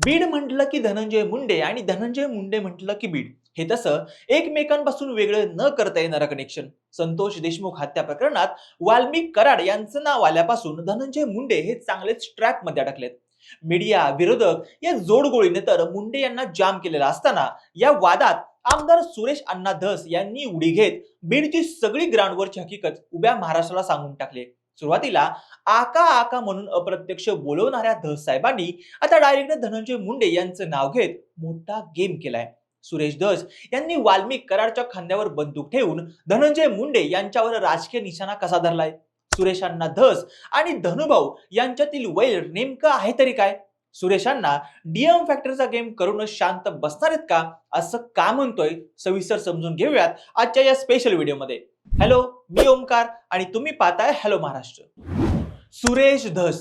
बीड म्हटलं की धनंजय मुंडे आणि धनंजय मुंडे म्हटलं की बीड. हे तसं एकमेकांपासून वेगळं न करता येणारं कनेक्शन संतोष देशमुख हत्या प्रकरणात वाल्मिक कराड यांचं नाव आल्यापासून धनंजय मुंडे हे चांगलेच ट्रॅकमध्ये अडकलेत. मीडिया विरोधक या जोडगोळीने तर मुंडे यांना जाम केलेला असताना या वादात आमदार सुरेश अण्णा धस यांनी उडी घेत बीडची सगळी ग्राउंडवरची हकीकत उभ्या महाराष्ट्राला सांगून टाकले. सुरुवातीला आका आका म्हणून अप्रत्यक्ष बोलवणाऱ्या धस साहेबांनी आता डायरेक्ट धनंजय मुंडे यांचं नाव घेत मोठा गेम केलाय. सुरेश धस यांनी वाल्मिक कराडच्या खांद्यावर बंदूक ठेवून धनंजय मुंडे यांच्यावर राजकीय निशाणा कसा धरलाय? सुरेशांना धस आणि धनुभाऊ यांच्यातील वैर नेमकं आहे तरी काय? सुरेशांना डीएम फॅक्टरचा गेम करूनच शांत बसणार आहेत का? असं का म्हणतोय? सविस्तर समजून घेऊयात आजच्या या स्पेशल व्हिडिओमध्ये हॅलो मी ओमकार आणि तुम्ही पाहताय हॅलो महाराष्ट्र. सुरेश धस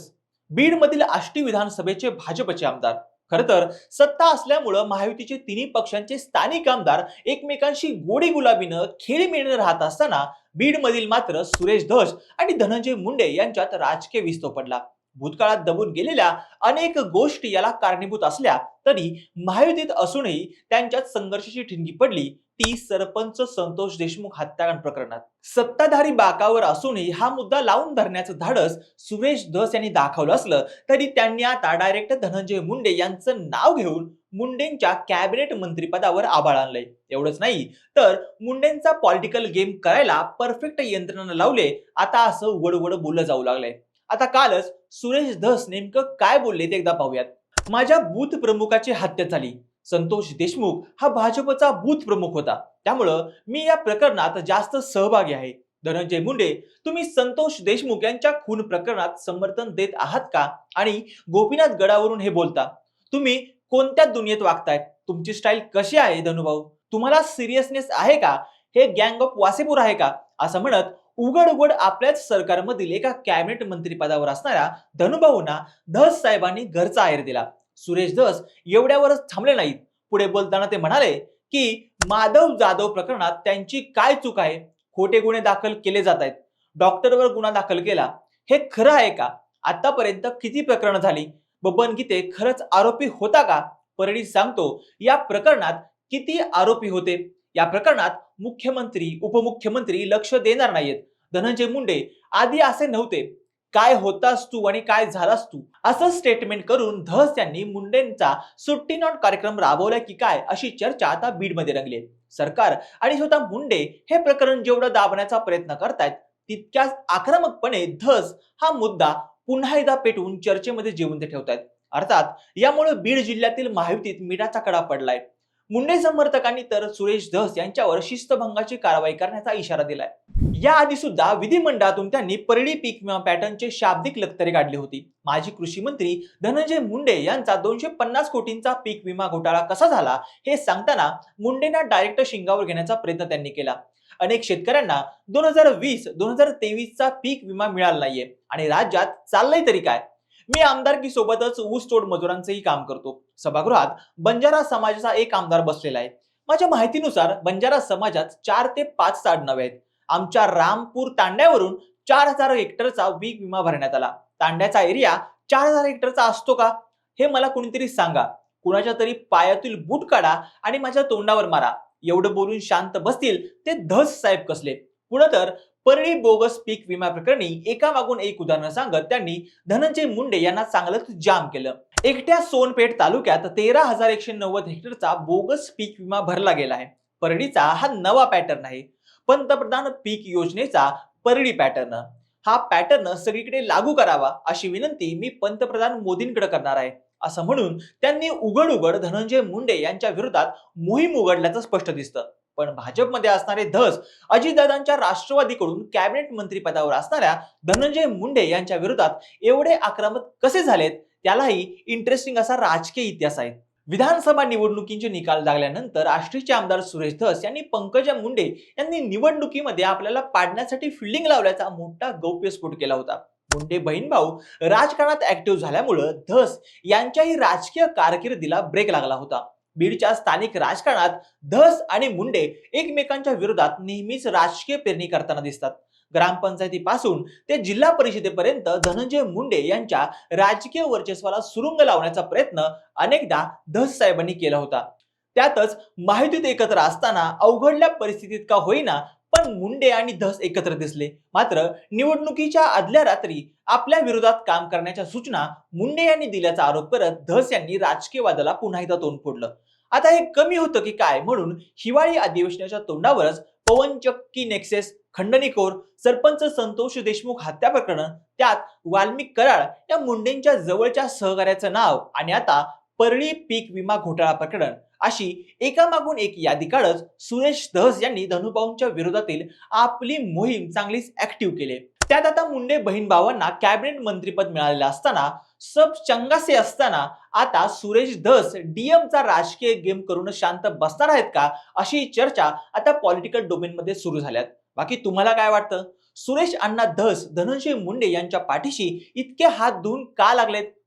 बीडमधील आष्टी विधानसभेचे भाजपचे आमदार. खर तर सत्ता असल्यामुळं महायुतीचे तिन्ही पक्षांचे स्थानिक आमदार एकमेकांशी गोडी गुलाबीनं खेळीमेळीनं राहत असताना बीडमधील मात्र सुरेश धस आणि धनंजय मुंडे यांच्यात राजकीय विस्तव पडला. भूतकाळात दबून गेलेल्या अनेक गोष्टी याला कारणीभूत असल्या तरी महायुतीत असूनही त्यांच्यात संघर्षाची ठिणगी पडली. ती सरपंच संतोष देशमुख हत्याकांड प्रकरणात. सत्ताधारी बाकावर असूनही हा मुद्दा लावून धरण्याचं धाडस सुरेश धस यांनी दाखवलं असलं तरी त्यांनी आता डायरेक्ट धनंजय मुंडे यांचं नाव घेऊन मुंडेंच्या कॅबिनेट मंत्रीपदावर आबाळ आणलंय. एवढंच नाही तर मुंडेंचा पॉलिटिकल गेम करायला परफेक्ट यंत्रणा लावले. आता असं वडवड बोललं जाऊ लागलंय. आता कालच सुरेश धस नेमकं काय बोलले ते एकदा पाहूयात. माझ्या बूथ प्रमुखाची हत्या झाली. संतोष देशमुख हा भाजपचा बूथ प्रमुख होता. त्यामुळं मी या प्रकरणात जास्त सहभागी आहे. धनंजय मुंडे तुम्ही संतोष देशमुख यांच्या खून प्रकरणात समर्थन देत आहात का? आणि गोपीनाथ गडावरून हे बोलता तुम्ही कोणत्या दुनियेत वागताय? तुमची स्टाईल कशी आहे धनुभाऊ? तुम्हाला सिरियसनेस आहे का? हे गँग ऑफ वासेपूर आहे का? असं म्हणत उघड उघड आपल्याच सरकारमधील एका कॅबिनेट मंत्रीपदावर असणाऱ्या धनुभाऊंना धस साहेबांनी घरचा आहेर दिला. सुरेश धस एवढ्यावरच थांबले नाहीत. पुढे बोलताना ते म्हणाले की माधव जाधव प्रकरणात त्यांची काय चूक आहे? खोटे गुन्हे दाखल केले जात आहेत. डॉक्टरवर गुन्हा दाखल केला. हे खरं आहे का? आतापर्यंत किती प्रकरणं झाली? बबन गीते खरंच आरोपी होता का? परडी सांगतो या प्रकरणात किती आरोपी होते? या प्रकरणात मुख्यमंत्री उपमुख्यमंत्री लक्ष देणार नाहीयेत. धनंजय मुंडे आधी असे नव्हते. काय होतास तू आणि काय झालास तू? असं स्टेटमेंट करून धस यांनी मुंडेंचा सुट्टी नॉट कार्यक्रम राबवला की काय अशी चर्चा आता बीडमध्ये रंगली सरकार आणि स्वतः मुंडे हे प्रकरण जेवढं दाबण्याचा प्रयत्न करतायत तितक्याच आक्रमकपणे धस हा मुद्दा पुन्हा एकदा पेटवून चर्चेमध्ये जिवंत ठेवतायत. अर्थात यामुळे बीड जिल्ह्यातील महायुतीत मिठाचा कडा पडलाय. मुंडे समर्थकांनी तर सुरेश धस यांच्यावर शिस्तभंगाची कारवाई करण्याचा इशारा दिलाय. याआधी सुद्धा विधिमंडळातून त्यांनी परळी पीक विमा पॅटर्नचे शाब्दिक लक्तरे काढली होती. माजी कृषी मंत्री धनंजय मुंडे यांचा दोनशे पन्नास कोटींचा पीक विमा घोटाळा कसा झाला हे सांगताना मुंडेंना डायरेक्ट शिंगावर घेण्याचा प्रयत्न त्यांनी केला. अनेक शेतकऱ्यांना दोन हजार वीस दोन हजार तेवीसचा पीक विमा मिळाला नाहीये आणि राज्यात चाललंय तरी काय? मी आमदारकी सोबतच ऊस तोड मजुरांचंही काम करतो. सभागृहात बंजारा समाजाचा एक आमदार बसलेला आहे. माझ्या माहितीनुसार बंजारा समाजात चार ते पाच आडनावे आहेत. आमच्या रामपूर तांड्यावरून चार हजार हेक्टरचा पीक विमा भरण्यात आला. तांड्याचा एरिया चार हजार हेक्टरचा असतो का? हे मला कुणीतरी सांगा. कुणाच्या तरी पायातील बूट काढा आणि माझ्या तोंडावर मारा. एवढं बोलून शांत बसतील ते धस साहेब कसले? पुढं तर परळी बोगस पीक विमा प्रकरणी एका मागून एक उदाहरण सांगत त्यांनी धनंजय मुंडे यांना चांगलंच जाम केलं. एकट्या सोनपेठ तालुक्यात तेरा हजार एकशे नव्वद हेक्टरचा बोगस पीक विमा भरला गेला आहे. परळीचा हा नवा पॅटर्न आहे. पंतप्रधान पीक योजनेचा परळी पॅटर्न. हा पॅटर्न सगळीकडे लागू करावा अशी विनंती मी पंतप्रधान मोदींकडे करणार आहे. असं म्हणून त्यांनी उघड उघड धनंजय मुंडे यांच्या विरोधात मोहीम उघडल्याचं स्पष्ट दिसतं. पण भाजपमध्ये असणारे धस अजितदादांच्या राष्ट्रवादीकडून कॅबिनेट मंत्रीपदावर असणाऱ्या धनंजय मुंडे यांच्या विरोधात एवढे आक्रमक कसे झालेत? त्यालाही इंटरेस्टिंग असा राजकीय इतिहास आहे. विधानसभा निवडणुकींचे निकाल लागल्यानंतर आष्टीचे आमदार सुरेश धस यांनी पंकजा मुंडे यांनी निवडणुकीमध्ये आपल्याला पाडण्यासाठी फिल्डिंग लावल्याचा मोठा गौप्यस्फोट केला होता. मुंडे बहीण भाऊ राजकारणात ऍक्टिव्ह झाल्यामुळं धस यांच्याही राजकीय कारकिर्दीला ब्रेक लागला होता. बीडच्या स्थानिक राजकारणात धस आणि मुंडे एकमेकांच्या विरोधात नेहमीच राजकीय पेरणी करताना दिसतात. ग्रामपंचायतीपासून ते जिल्हा परिषदेपर्यंत धनंजय मुंडे यांच्या राजकीय वर्चस्वाला सुरुंग लावण्याचा प्रयत्न अनेकदा धस साहेबांनी केला होता. त्यातच माहितीत एकत्र असताना अवघडल्या परिस्थितीत का होईना पण मुंडे आणि धस एकत्र दिसले. मात्र निवडणुकीच्या आदल्या रात्री आपल्या विरोधात काम करण्याच्या सूचना मुंडे यांनी दिल्याचा आरोप करत धस यांनी राजकीय वादाला पुन्हा एकदा तोंड फोडलं. आता हे कमी होतं की काय म्हणून हिवाळी अधिवेशनाच्या तोंडावरच पवन चक्की नेक्सेस खंडणीखोर सरपंच संतोष देशमुख हत्या प्रकरण त्यात वाल्मिक कराळ या मुंडेंच्या जवळच्या सहकार्याचं नाव आणि आता परळी पीक विमा घोटाळा प्रकरण. अशी एकामागून एक यादी काढत सुरेश धस यांनी धनुभाऊंच्या विरोधातील आपली मोहीम चांगलीच ऍक्टिव्ह केली. त्यात आता मुंडे बहीण भावांना कॅबिनेट मंत्रीपद मिळालेलं असताना सब चंगासे असताना आता सुरेश धस डीएमचा राजकीय गेम करून शांत बसणार आहेत का अशी चर्चा आता पॉलिटिकल डोमेनमध्ये सुरू झाल्यात. बाकी तुम्हाला काय वाटतं? सुरेश अण्णा धस धनंजय मुंडे यांच्या पाठीशी इतके हात धुवून का लागलेत?